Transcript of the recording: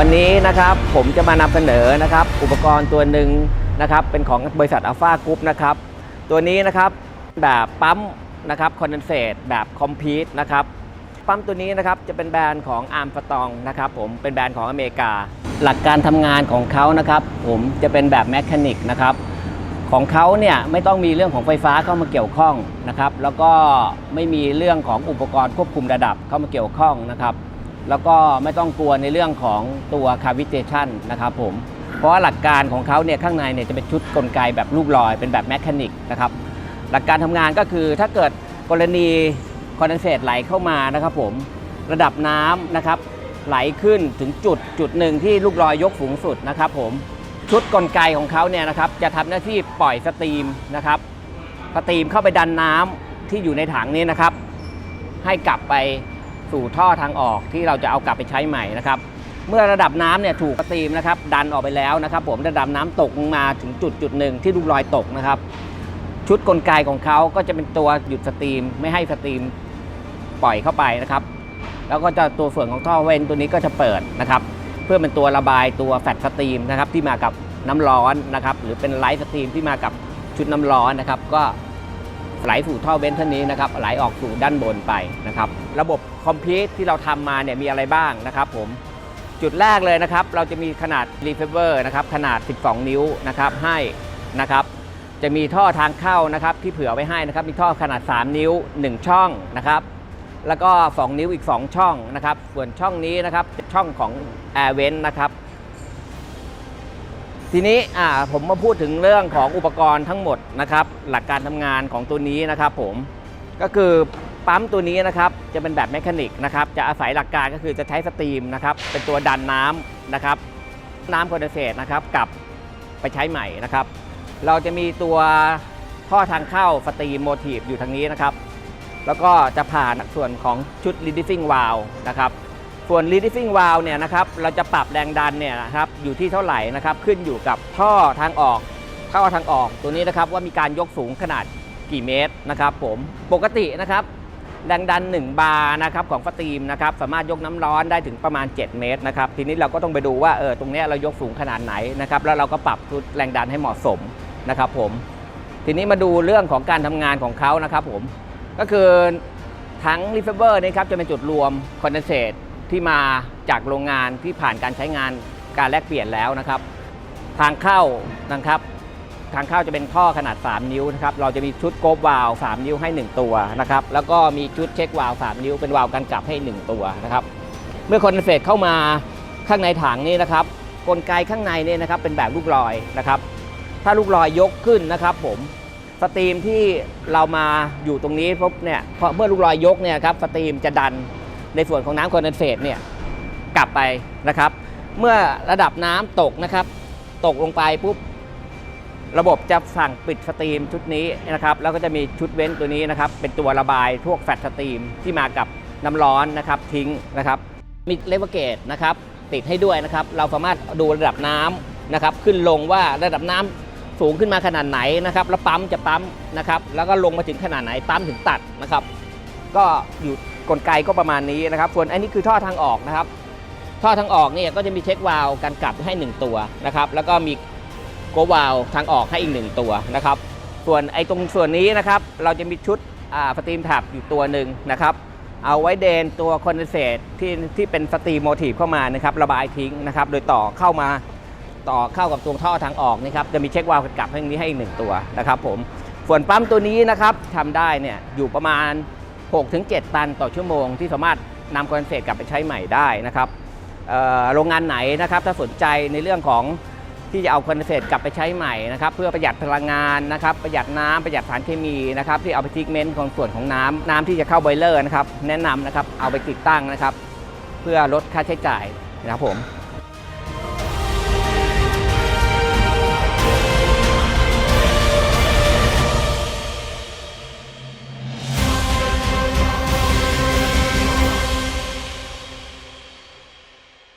วันนี้นะครับผมจะมานำเสนอนะครับ อุปกรณ์ตัวหนึ่งนะครับ เป็นของบริษัทอัลฟากรุ๊ปนะครับ ตัวนี้นะครับแบบปั๊มนะครับคอนเดนเซตแบบคอมพีทนะครับปั๊มตัวนี้นะครับจะเป็นแบรนด์ของอาร์มสตองนะครับ ผมเป็นแบรนด์ของอเมริกา หลักการทำงานของเขานะครับ ผมจะเป็นแบบแมคานิกนะครับของเขาเนี่ยไม่ต้องมีเรื่องของไฟฟ้าเข้ามาเกี่ยวข้องนะครับ แล้วก็ไม่มีเรื่องของอุปกรณ์ควบคุมระดับเข้ามาเกี่ยวข้องนะครับ แล้วก็ไม่ต้องกลัวในเรื่องของตัวคาวิเ a ชันนะครับผมเพราะว่าหลักการของเขาเนี่ยข้างในเนี่ยจะเป็นชุดกลไกแบบลูกลอยเป็นแบบแมคานิกนะครับหลักการทำงานก็คือถ้าเกิดกรณีคอนเดนเซตไหลเข้ามานะครับผมระดับน้ำนะครับไหลขึ้นถึงจุดจุดหนึ่งที่ลูกลอยยกสูงสุดนะครับผมชุดกลไกของเขาเนี่ยนะครับจะทำหน้าที่ปล่อยสตรีมนะครับสตรีมเข้าไปดันน้ำที่อยู่ในถังนี้นะครับ ให้กลับไป สู่ท่อทางออกที่เราจะเอากลับไปใช้ใหม่นะครับเมื่อระดับน้ำเนี่ยถูกสตรีมนะครับดันออกไปแล้วนะครับ ผมระดับน้ำตกมาถึงจุดจุดหนึ่งที่ลูกลอยตกนะครับ ชุดกลไกของเขาก็จะเป็นตัวหยุดสตรีม ไม่ให้สตรีมปล่อยเข้าไปนะครับ แล้วก็จะตัวส่วนของท่อเว้นตัวนี้ก็จะเปิดนะครับ เพื่อเป็นตัวระบายตัวแฟตสตรีมนะครับที่มากับน้ำร้อนนะครับหรือเป็นไลท์สตรีมที่มากับชุดน้ำร้อนนะครับ ก็ไหลสู่ท่อเว้นท่านี้นะครับไหลออกสู่ด้านบนไปนะครับ ระบบ คอมพิวที่เราทำมาเนี่ยมีอะไรบ้างนะครับผมจุดแรกเลยนะครับ เราจะมีขนาดรีเฟเวอร์นะครับขนาด 12 นิ้วนะครับให้นะครับ จะมีท่อทางเข้านะครับที่เผื่อไว้ให้นะครับ มีท่อขนาด 3 นิ้ว 1 ช่องนะครับ แล้วก็ 2 นิ้วอีก 2 ช่องนะครับ ส่วนช่องนี้นะครับช่องของ Air v e n t นะครับ ทีนี้อ่าผมมาพูดถึงเรื่องของอุปกรณ์ทั้งหมดนะครับ หลักการทำงานของตัวนี้นะครับผมก็คือ ปั๊มตัวนี้นะครับจะเป็นแบบแมคานิกนะครับจะอาศัยหลักการก็คือจะใช้สตรีมนะครับเป็นตัวดันน้ำนะครับน้ำคอนเดนเซตนะครับกลับไปใช้ใหม่นะครับ เราจะมีตัวท่อทางเข้าสตรีมโมทีฟอยู่ทางนี้นะครับ แล้วก็จะผ่านส่วนของชุด reducing valve นะครับส่วน reducing valve เนี่ยนะครับเราจะปรับแรงดันเนี่ยนะครับอยู่ที่เท่าไหร่นะครับขึ้นอยู่กับท่อทางออกท่อทางออกตัวนี้นะครับว่ามีการยกสูงขนาดกี่เมตรนะครับผมปกตินะครับ แรงดัน 1 บาร์นะครับของสตรีมนะครับสามารถยกน้ำร้อนได้ถึงประมาณ 7 เมตรนะครับทีนี้เราก็ต้องไปดูว่าเออตรงนี้เรายกสูงขนาดไหนนะครับแล้วเราก็ปรับชุดแรงดันให้เหมาะสมนะครับผมทีนี้มาดูเรื่องของการทำงานของเขานะครับผมก็คือทั้งรีเฟเวอร์นี่ครับจะเป็นจุดรวมคอนเดนเซตที่มาจากโรงงานที่ผ่านการใช้งานการแลกเปลี่ยนแล้วนะครับ ทางเข้านะครับ ทางเข้าจะเป็นท่อขนาด 3 นิ้วนะครับ เราจะมีชุดโกบวาลว3นิ้วให้ 1 ตัวนะครับ แล้วก็มีชุดเช็ควาลว3นิ้วเป็นวาล์วกันกลับให้ 1 ตัวนะครับ เมื่อคอนเดนเซตเข้ามาข้างในถังนี่นะครับ กลไกข้างในเนี่ยนะครับเป็นแบบลูกลอยนะครับ ถ้าลูกลอยยกขึ้นนะครับผมสตรีมที่เรามาอยู่ตรงนี้ปุ๊บเนี่ยพอเมื่อลูกลอยยกเนี่ยครับสตรีมจะดันในส่วนของน้ำคอนเดนเซตเนี่ยกลับไปนะครับ เมื่อระดับน้ำตกนะครับ ตกลงไปปุ๊บ ระบบจะสั่งปิดสตรีมชุดนี้นะครับแล้วก็จะมีชุดเว้นตัวนี้นะครับเป็นตัวระบายพวกแฟตสตรีมที่มากับน้ำร้อนนะครับทิ้งนะครับมีเลเวอเกตนะครับติดให้ด้วยนะครับเราสามารถดูระดับน้ำนะครับขึ้นลงว่าระดับน้ำสูงขึ้นมาขนาดไหนนะครับแล้วปั๊มจะปั๊มนะครับแล้วก็ลงมาถึงขนาดไหนปั๊มถึงตัดนะครับ ก็อยู่กลไกก็ประมาณนี้นะครับ ส่วนอันนี้คือท่อทางออกนะครับ ท่อทางออกเนี่ยก็จะมีเช็ควาล์วกันกลับให้ 1 ตัวนะครับแล้วก็มี โกวาลทางออกให้อีก1ตัวนะครับ ส่วนไอ้ตรงส่วนนี้นะครับ เราจะมีชุดอ่าสตรีมแท็บอยู่ตัวหนึ่งนะครับ เอาไว้เดนตัวคอนเดนเซตที่ที่เป็นสตรีมโมทีฟเข้ามานะครับ ระบายทิ้งนะครับ โดยต่อเข้ามาต่อเข้ากับตัวท่อทางออกนะครับจะมีเช็ควาล์วกันกลับให้ตรงนี้ให้อีกหนึ่งตัวนะครับผมส่วนปั๊มตัวนี้นะครับทำได้เนี่ยอยู่ประมาณ 6-7 ตันต่อชั่วโมง ที่สามารถนำคอนเดนเซตกลับไปใช้ใหม่ได้นะครับโรงงานไหนนะครับถ้าสนใจในเรื่องของ ที่จะเอาคอนเซ็ปต์กลับไปใช้ใหม่นะครับเพื่อประหยัดพลังงานนะครับประหยัดน้ำประหยัดสารเคมีนะครับที่เอาไปทิกเมนต์ของส่วนของน้ำน้ำที่จะเข้าบอยเลอร์นะครับแนะนำนะครับเอาไปติดตั้งนะครับ เพื่อลดค่าใช้จ่ายนะครับผม